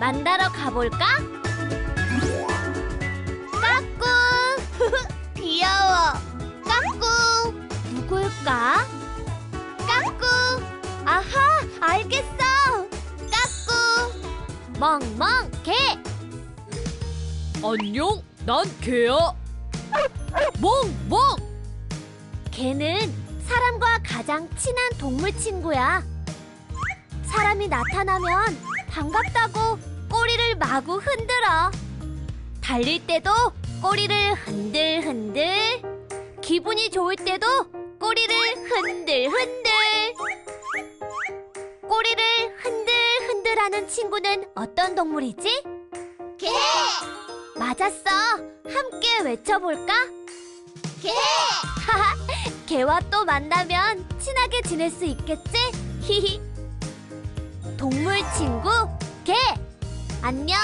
만나러 가볼까? 까꿍! 귀여워! 까꿍! 누굴까? 까꿍! 아하! 알겠어! 까꿍! 멍멍 개! 안녕, 난 개야. 몽몽. 개는 사람과 가장 친한 동물 친구야. 사람이 나타나면 반갑다고 꼬리를 마구 흔들어. 달릴 때도 꼬리를 흔들흔들. 기분이 좋을 때도 꼬리를 흔들흔들. 꼬리를 흔들흔들 하는 친구는 어떤 동물이지? 개! 맞았어. 함께 외쳐볼까? 개! 개와 또 만나면 친하게 지낼 수 있겠지? 히히. 동물 친구 개. 안녕.